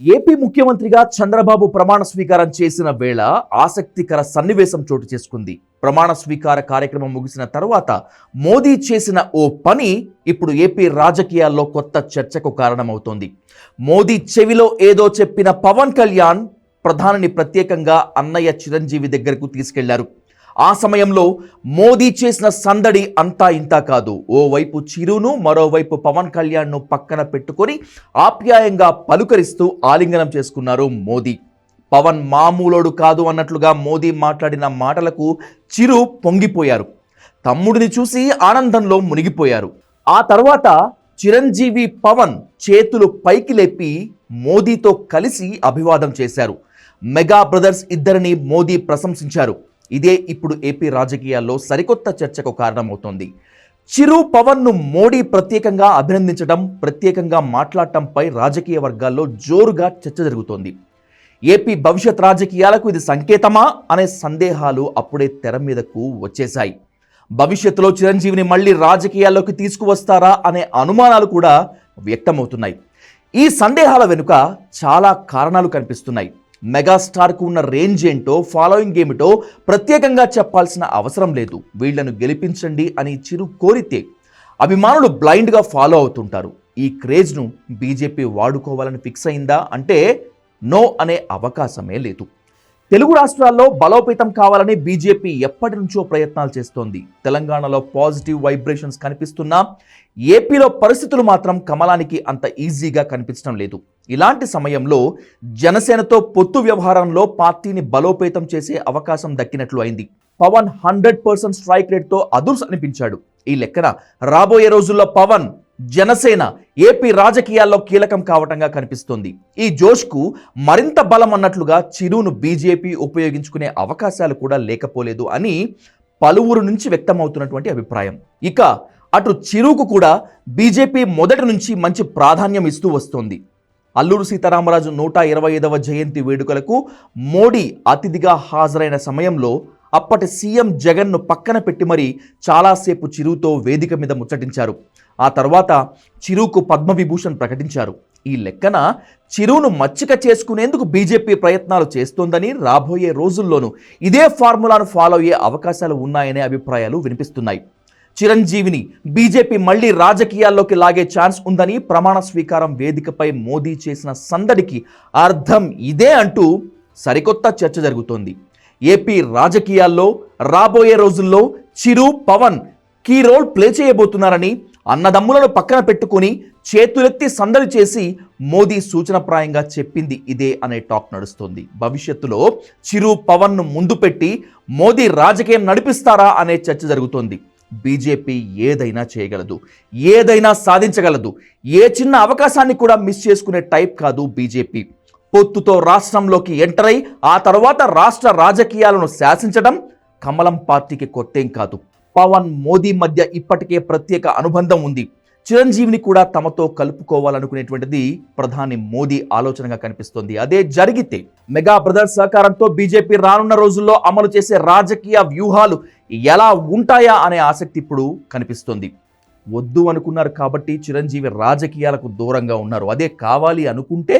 AP ముఖ్యమంత్రిగా చంద్రబాబు ప్రమాణ స్వీకారం చేసిన వేళ ఆసక్తికర సన్నివేశం చోటు చేసుకుంది. ప్రమాణ స్వీకార కార్యక్రమం ముగిసిన తర్వాత మోదీ చేసిన ఓ పని ఇప్పుడు ఏపీ రాజకీయాల్లో కొత్త చర్చకు కారణమవుతోంది. మోదీ చెవిలో ఏదో చెప్పిన పవన్ కళ్యాణ్ ప్రధానిని ప్రత్యేకంగా అన్నయ్య చిరంజీవి దగ్గరకు తీసుకెళ్ళారు. ఆ సమయంలో మోదీ చేసిన సందడి అంతా ఇంతా కాదు. ఓవైపు చిరును మరోవైపు పవన్ కళ్యాణ్ను పక్కన పెట్టుకొని ఆప్యాయంగా పలుకరిస్తూ ఆలింగనం చేసుకున్నారు మోదీ. పవన్ మామూలోడు కాదు అన్నట్లుగా మోదీ మాట్లాడిన మాటలకు చిరు పొంగిపోయారు. తమ్ముడిని చూసి ఆనందంలో మునిగిపోయారు. ఆ తర్వాత చిరంజీవి పవన్ చేతులు పైకి లేపి మోదీతో కలిసి అభివాదం చేశారు. మెగా బ్రదర్స్ ఇద్దరిని మోదీ ప్రశంసించారు. ఇదే ఇప్పుడు ఏపీ రాజకీయాల్లో సరికొత్త చర్చకు కారణమవుతోంది. చిరు పవన్ను మోడీ ప్రత్యేకంగా అభినందించడం ప్రత్యేకంగా మాట్లాడటంపై రాజకీయ వర్గాల్లో జోరుగా చర్చ జరుగుతోంది. ఏపీ భవిష్యత్ రాజకీయాలకు ఇది సంకేతమా అనే సందేహాలు అప్పుడే తెర మీదకు వచ్చేశాయి. భవిష్యత్తులో చిరంజీవిని మళ్ళీ రాజకీయాల్లోకి తీసుకువస్తారా అనే అనుమానాలు కూడా వ్యక్తమవుతున్నాయి. ఈ సందేహాల వెనుక చాలా కారణాలు కనిపిస్తున్నాయి. మెగాస్టార్కు ఉన్న రేంజ్ ఏంటో ఫాలోయింగ్ ఏమిటో ప్రత్యేకంగా చెప్పాల్సిన అవసరం లేదు. వీళ్ళను గెలిపించండి అని చిరు కోరితే అభిమానులు బ్లైండ్గా ఫాలో అవుతుంటారు. ఈ క్రేజ్ను బీజేపీ వాడుకోవాలని ఫిక్స్ అయిందా అంటే నో అనే అవకాశమే లేదు. తెలుగు రాష్ట్రాల్లో బలోపేతం కావాలని బీజేపీ ఎప్పటి నుంచో ప్రయత్నాలు చేస్తోంది. తెలంగాణలో పాజిటివ్ వైబ్రేషన్స్ కనిపిస్తున్నా ఏపీలో పరిస్థితులు మాత్రం కమలానికి అంత ఈజీగా కనిపించడం లేదు. ఇలాంటి సమయంలో జనసేనతో పొత్తు వ్యవహారంలో పార్టీని బలోపేతం చేసే అవకాశం దక్కినట్లు అయింది. పవన్ హండ్రెడ్ పర్సెంట్ స్ట్రైక్ రేట్తో అదుర్స్ అనిపించాడు. ఈ లెక్కన రాబోయే రోజుల్లో పవన్ జనసేన ఏపీ రాజకీయాల్లో కీలకం కావటంగా కనిపిస్తోంది. ఈ జోష్కు మరింత బలం అన్నట్లుగా చిరును బీజేపీ ఉపయోగించుకునే అవకాశాలు కూడా లేకపోలేదు అని పలువురు నుంచి వ్యక్తమవుతున్నటువంటి అభిప్రాయం. ఇక అటు చిరుకు కూడా బీజేపీ మొదటి నుంచి మంచి ప్రాధాన్యం ఇస్తూ వస్తోంది. అల్లూరు సీతారామరాజు నూట ఇరవై ఐదవ జయంతి వేడుకలకు మోడీ అతిథిగా హాజరైన సమయంలో అప్పటి సీఎం జగన్ను పక్కన పెట్టి మరీ చాలాసేపు చిరుతో వేదిక మీద ముచ్చటించారు. ఆ తర్వాత చిరుకు పద్మవిభూషణ్ ప్రకటించారు. ఈ లెక్కన చిరును మచ్చిక చేసుకునేందుకు బీజేపీ ప్రయత్నాలు చేస్తోందని రాబోయే రోజుల్లోనూ ఇదే ఫార్ములాను ఫాలో అయ్యే అవకాశాలు ఉన్నాయనే అభిప్రాయాలు వినిపిస్తున్నాయి. చిరంజీవిని బీజేపీ మళ్ళీ రాజకీయాల్లోకి లాగే ఛాన్స్ ఉందని ప్రమాణ స్వీకారం వేదికపై మోదీ చేసిన సందడికి అర్థం ఇదే అంటూ సరికొత్త చర్చ జరుగుతోంది. ఏపీ రాజకీయాల్లో రాబోయే రోజుల్లో Chiru Pawan key role play చేయబోతున్నారని అన్నదమ్ములను పక్కన పెట్టుకుని చేతులెత్తి సందడి చేసి మోదీ సూచనప్రాయంగా చెప్పింది ఇదే అనే టాక్ నడుస్తోంది. భవిష్యత్తులో చిరు పవన్ను ముందు పెట్టి మోదీ రాజకీయం నడిపిస్తారా అనే చర్చ జరుగుతోంది. బీజేపీ ఏదైనా చేయగలదు ఏదైనా సాధించగలదు ఏ చిన్న అవకాశాన్ని కూడా మిస్ చేసుకునే టైప్ కాదు బీజేపీ. పొత్తుతో రాష్ట్రంలోకి ఎంటర్ అయి ఆ తర్వాత రాష్ట్ర రాజకీయాలను శాసించడం కమలం పార్టీకి కొత్తేం కాదు. పవన్ మోదీ మధ్య ఇప్పటికే ప్రత్యేక అనుబంధం ఉంది. చిరంజీవిని కూడా తమతో కలుపుకోవాలనుకునేటువంటిది ప్రధాని మోదీ ఆలోచనగా కనిపిస్తోంది. అదే జరిగితే మెగా బ్రదర్స్ సహకారంతో బీజేపీ రానున్న రోజుల్లో అమలు చేసే రాజకీయ వ్యూహాలు ఎలా ఉంటాయా అనే ఆసక్తి ఇప్పుడు కనిపిస్తోంది. వద్దు అనుకున్నారు కాబట్టి చిరంజీవి రాజకీయాలకు దూరంగా ఉన్నారు. అదే కావాలి అనుకుంటే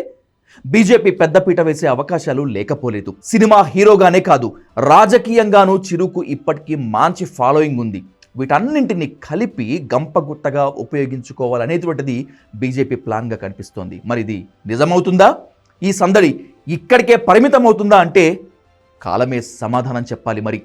బీజేపీ పెద్దపీట వేసే అవకాశాలు లేకపోలేదు. సినిమా హీరోగానే కాదు రాజకీయంగానూ చిరుకు ఇప్పటికీ మంచి ఫాలోయింగ్ ఉంది. వీటన్నింటిని కలిపి గంపగుట్టగా ఉపయోగించుకోవాలనేటువంటిది బీజేపీ ప్లాన్గా కనిపిస్తోంది. మరి ఇది నిజమవుతుందా? ఈ సందడి ఇక్కడికే పరిమితం అవుతుందా అంటే కాలమే సమాధానం చెప్పాలి మరి.